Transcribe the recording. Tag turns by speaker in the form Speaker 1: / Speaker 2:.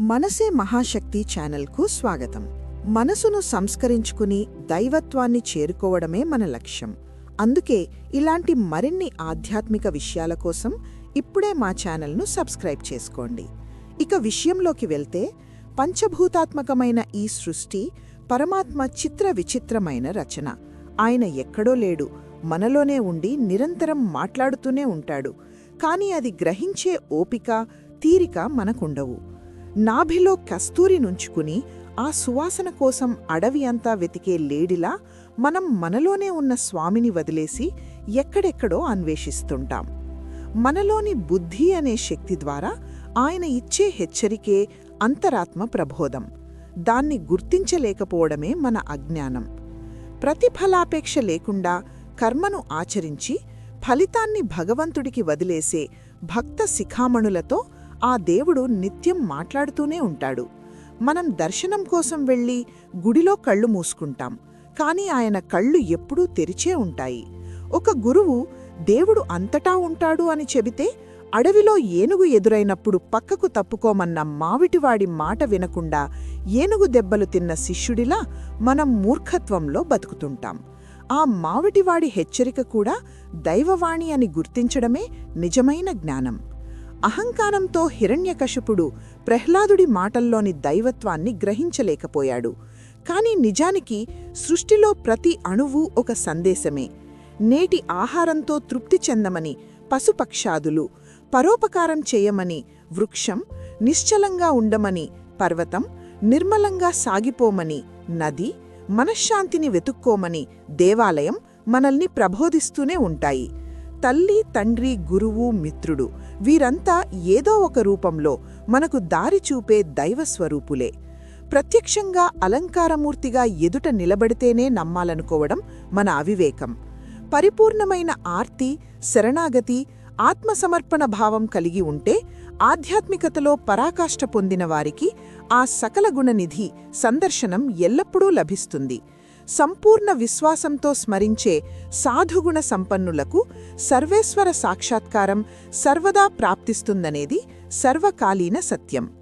Speaker 1: మనసే మహాశక్తి ఛానల్కు స్వాగతం. మనసును సంస్కరించుకుని దైవత్వాన్ని చేరుకోవడమే మన లక్ష్యం. అందుకే ఇలాంటి మరిన్ని ఆధ్యాత్మిక విషయాల కోసం ఇప్పుడే మా ఛానల్ను సబ్స్క్రైబ్ చేసుకోండి. ఇక విషయంలోకి వెళ్తే పంచభూతాత్మకమైన ఈ సృష్టి పరమాత్మ చిత్ర విచిత్రమైన రచన. ఆయన ఎక్కడో లేడు మనలోనే ఉండి నిరంతరం మాట్లాడుతూనే ఉంటాడు. కాని అది గ్రహించే ఓపిక తీరిక మనకుండవు. నాభిలో కస్తూరి నుంచుకుని ఆ సువాసన కోసం అడవి అంతా వెతికే లేడిలా మనం మనలోనే ఉన్న స్వామిని వదిలేసి ఎక్కడెక్కడో అన్వేషిస్తుంటాం. మనలోని బుద్ధి అనే శక్తి ద్వారా ఆయన ఇచ్చే హెచ్చరికే అంతరాత్మ ప్రబోధం. దాన్ని గుర్తించలేకపోవడమే మన అజ్ఞానం. ప్రతిఫలాపేక్ష లేకుండా కర్మను ఆచరించి ఫలితాన్ని భగవంతుడికి వదిలేసే భక్త శిఖామణులతో ఆ దేవుడు నిత్యం మాట్లాడుతూనే ఉంటాడు. మనం దర్శనం కోసం వెళ్ళి గుడిలో కళ్ళు మూసుకుంటాం. కాని ఆయన కళ్ళు ఎప్పుడూ తెరిచే ఉంటాయి. ఒక గురువు దేవుడు అంతటా ఉంటాడు అని చెబితే అడవిలో ఏనుగు ఎదురైనప్పుడు పక్కకు తప్పుకోమన్న మావిటివాడి మాట వినకుండా ఏనుగు దెబ్బలు తిన్న శిష్యుడిలా మనం మూర్ఖత్వంలో బతుకుతుంటాం. ఆ మావిటివాడి హెచ్చరిక కూడా దైవవాణి అని గుర్తించడమే నిజమైన జ్ఞానం. అహంకారంతో హిరణ్యకశపుడు ప్రహ్లాదుడి మాటల్లోని దైవత్వాన్ని గ్రహించలేకపోయాడు. కాని నిజానికి సృష్టిలో ప్రతి అణువు ఒక సందేశమే. నేటి ఆహారంతో తృప్తి చెందమని పశుపక్షాదులు పరోపకారం చేయమని వృక్షం నిశ్చలంగా ఉండమని పర్వతం నిర్మలంగా సాగిపోమని నది మనశ్శాంతిని వెతుక్కోమని దేవాలయం మనల్ని ప్రబోధిస్తూనే ఉంటాయి. తల్లి తండ్రి గురువు మిత్రుడు వీరంతా ఏదో ఒక రూపంలో మనకు దారి చూపే దైవస్వరూపులే ప్రత్యక్షంగా అలంకారమూర్తిగా ఎదుట నిలబడితేనే నమ్మాలనుకోవడం మన అవివేకం. పరిపూర్ణమైన ఆర్తి శరణాగతి ఆత్మసమర్పణ భావం కలిగి ఉంటే ఆధ్యాత్మికతలో పరాకాష్ట పొందిన వారికి ఆ సకల గుణనిధి సందర్శనం ఎల్లప్పుడూ లభిస్తుంది. సంపూర్ణ విశ్వాసంతో స్మరించే సాధుగుణ సంపన్నులకు సర్వేశ్వర సాక్షాత్కారం సర్వదా ప్రాప్తిస్తుందనేది సర్వకాలీన సత్యం.